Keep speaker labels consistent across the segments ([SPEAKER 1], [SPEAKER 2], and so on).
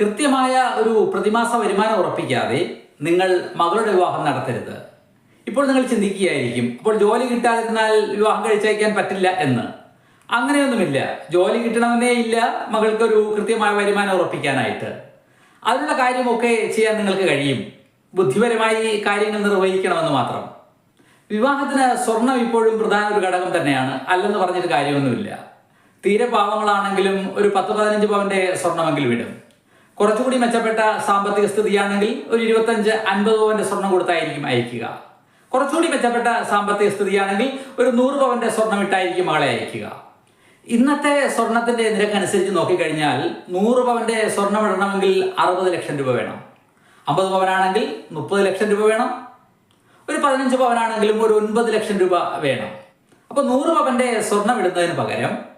[SPEAKER 1] കൃത്യമായ ഒരു പ്രതിമാസ വരുമാനം ഉറപ്പിക്കാതെ നിങ്ങൾ മകളുടെ വിവാഹം നടത്തരുത്. ഇപ്പോൾ നിങ്ങൾ ചിന്തിക്കുകയായിരിക്കും അപ്പോൾ ജോലി കിട്ടാതിരുന്നാൽ വിവാഹം കഴിച്ചയക്കാൻ പറ്റില്ല എന്ന്. അങ്ങനെയൊന്നുമില്ല. ജോലി കിട്ടണമെന്നേ ഇല്ല മകൾക്ക് ഒരു കൃത്യമായ വരുമാനം ഉറപ്പിക്കാനായിട്ട്. അതിനുള്ള കാര്യമൊക്കെ ചെയ്യാൻ നിങ്ങൾക്ക് കഴിയും. ബുദ്ധിപരമായി കാര്യങ്ങൾ നിർവഹിക്കണമെന്ന് മാത്രം. വിവാഹത്തിന് സ്വർണം ഇപ്പോഴും പ്രധാന ഒരു ഘടകം തന്നെയാണ്. അല്ലെന്ന് പറഞ്ഞിട്ട് കാര്യമൊന്നുമില്ല. തീരെ പാവങ്ങളാണെങ്കിലും ഒരു പത്ത് പതിനഞ്ച് പവന്റെ സ്വർണമെങ്കിലും ഇടും കുറച്ചുകൂടി മെച്ചപ്പെട്ട സാമ്പത്തിക സ്ഥിതിയാണെങ്കിൽ ഒരു ഇരുപത്തഞ്ച് അൻപത് പവന്റെ സ്വർണം കൊടുത്തായിരിക്കും അയക്കുക. കുറച്ചുകൂടി മെച്ചപ്പെട്ട സാമ്പത്തിക സ്ഥിതിയാണെങ്കിൽ ഒരു നൂറ് പവന്റെ സ്വർണം ഇട്ടായിരിക്കും ആളെ അയക്കുക. ഇന്നത്തെ സ്വർണത്തിന്റെ നിരക്ക് അനുസരിച്ച് നോക്കിക്കഴിഞ്ഞാൽ നൂറ് പവന്റെ സ്വർണം ഇടണമെങ്കിൽ അറുപത് ലക്ഷം രൂപ വേണം. അമ്പത് പവനാണെങ്കിൽ മുപ്പത് ലക്ഷം രൂപ വേണം. ഒരു പതിനഞ്ച് പവനാണെങ്കിലും ഒരു ഒൻപത് ലക്ഷം രൂപ വേണം. അപ്പോൾ നൂറ് പവന്റെ സ്വർണം ഇടുന്നതിന് പകരം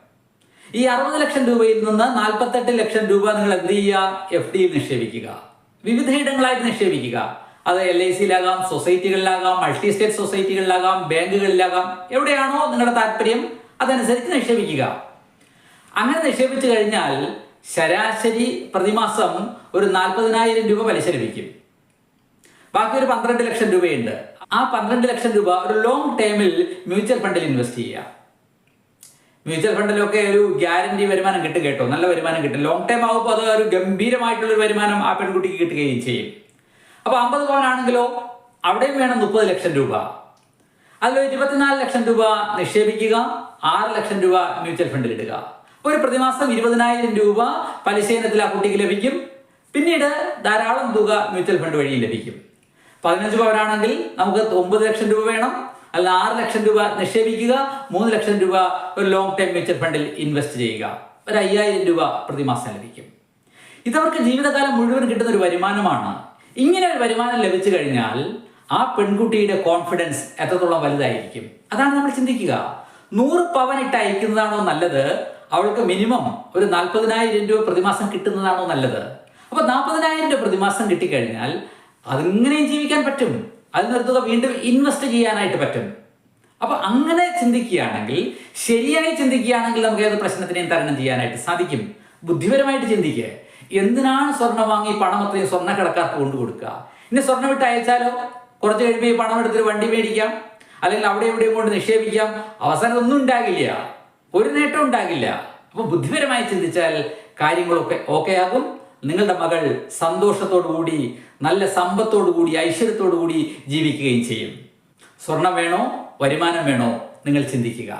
[SPEAKER 1] ഈ അറുപത് ലക്ഷം രൂപയിൽ നിന്ന് നാൽപ്പത്തെട്ട് ലക്ഷം രൂപ നിങ്ങൾ എന്ത് ചെയ്യുക? എഫ് ഡിയിൽ നിക്ഷേപിക്കുക. വിവിധയിടങ്ങളായിട്ട് നിക്ഷേപിക്കുക. അത് എൽ ഐ സിയിലാകാം സൊസൈറ്റികളിലാകാം മൾട്ടി സ്റ്റേറ്റ് സൊസൈറ്റികളിലാകാം ബാങ്കുകളിലാകാം. എവിടെയാണോ നിങ്ങളുടെ താല്പര്യം അതനുസരിച്ച് നിക്ഷേപിക്കുക. അങ്ങനെ നിക്ഷേപിച്ചു കഴിഞ്ഞാൽ ശരാശരി പ്രതിമാസം ഒരു നാൽപ്പതിനായിരം രൂപ പലിശ ലഭിക്കും. ബാക്കി ഒരു പന്ത്രണ്ട് ലക്ഷം രൂപയുണ്ട്. ആ പന്ത്രണ്ട് ലക്ഷം രൂപ ഒരു ലോങ് ടൈമിൽ മ്യൂച്വൽ ഫണ്ടിൽ ഇൻവെസ്റ്റ് ചെയ്യുക. മ്യൂച്വൽ ഫണ്ടിലൊക്കെ ഒരു ഗ്യാരണ്ടി വരുമാനം കിട്ടും കേട്ടോ. നല്ല വരുമാനം കിട്ടും. ലോങ് ടൈം ആകുമ്പോൾ അത് ഒരു ഗംഭീരമായിട്ടുള്ള ഒരു വരുമാനം ആ പെൺകുട്ടിക്ക് കിട്ടുകയും ചെയ്യും. അപ്പോൾ അമ്പത് പവനാണെങ്കിലോ അവിടെയും വേണം മുപ്പത് ലക്ഷം രൂപ. അതിൽ ഇരുപത്തിനാല് ലക്ഷം രൂപ നിക്ഷേപിക്കുക ആറ് ലക്ഷം രൂപ മ്യൂച്വൽ ഫണ്ടിൽ ഇടുക. ഒരു പ്രതിമാസം ഇരുപതിനായിരം രൂപ പലിശ ഇനത്തിൽ ആ കുട്ടിക്ക് ലഭിക്കും. പിന്നീട് ധാരാളം തുക മ്യൂച്വൽ ഫണ്ട് വഴി ലഭിക്കും. പതിനഞ്ച് പവനാണെങ്കിൽ നമുക്ക് ഒമ്പത് ലക്ഷം രൂപ വേണം. അല്ല ആറ് ലക്ഷം രൂപ നിക്ഷേപിക്കുക മൂന്ന് ലക്ഷം രൂപ ഒരു ലോങ് ടൈം മ്യൂച്വൽ ഫണ്ടിൽ ഇൻവെസ്റ്റ് ചെയ്യുക. ഒരു അയ്യായിരം രൂപ പ്രതിമാസം ലഭിക്കും. ഇതവർക്ക് ജീവിതകാലം മുഴുവൻ കിട്ടുന്ന ഒരു വരുമാനമാണ്. ഇങ്ങനെ ഒരു വരുമാനം ലഭിച്ചു കഴിഞ്ഞാൽ ആ പെൺകുട്ടിയുടെ കോൺഫിഡൻസ് എത്രത്തോളം വലുതായിരിക്കും? അതാണ് നമ്മൾ ചിന്തിക്കുക. നൂറ് പവൻ ഇട്ട് അയക്കുന്നതാണോ നല്ലത്? അവൾക്ക് മിനിമം ഒരു നാൽപ്പതിനായിരം രൂപ പ്രതിമാസം കിട്ടുന്നതാണോ നല്ലത്? അപ്പൊ നാൽപ്പതിനായിരം രൂപ പ്രതിമാസം കിട്ടിക്കഴിഞ്ഞാൽ അതിങ്ങനെയും ജീവിക്കാൻ പറ്റും. അതിനൊരു തുക വീണ്ടും ഇൻവെസ്റ്റ് ചെയ്യാനായിട്ട് പറ്റും. അപ്പൊ അങ്ങനെ ചിന്തിക്കുകയാണെങ്കിൽ ശരിയായി ചിന്തിക്കുകയാണെങ്കിൽ നമുക്ക് ഏത് പ്രശ്നത്തിനെയും തരണം ചെയ്യാനായിട്ട് സാധിക്കും. ബുദ്ധിപരമായിട്ട് ചിന്തിക്കുക എന്തിനാണ് സ്വർണം വാങ്ങി പണം അത്രയും സ്വർണക്കടക്കാർക്ക് കൊണ്ടു കൊടുക്കുക? ഇനി സ്വർണം വിട്ട് അയച്ചാലോ? കുറച്ച് കഴിയുമ്പോൾ പണം എടുത്തിട്ട് വണ്ടി മേടിക്കാം. അല്ലെങ്കിൽ അവിടെ എവിടെയും കൊണ്ട് നിക്ഷേപിക്കാം. അവസാനം ഒന്നും ഉണ്ടാകില്ല. ഒരു നേട്ടം ഉണ്ടാകില്ല. അപ്പൊ ബുദ്ധിപരമായി ചിന്തിച്ചാൽ കാര്യങ്ങളൊക്കെ ഓക്കെ ആകും. നിങ്ങളുടെ മകൾ സന്തോഷത്തോടുകൂടി നല്ല സമ്പത്തോടുകൂടി കൂടി ഐശ്വര്യത്തോടു കൂടി ജീവിക്കുകയും ചെയ്യും. സ്വർണം വേണോ വരുമാനം വേണോ നിങ്ങൾ ചിന്തിക്കുക.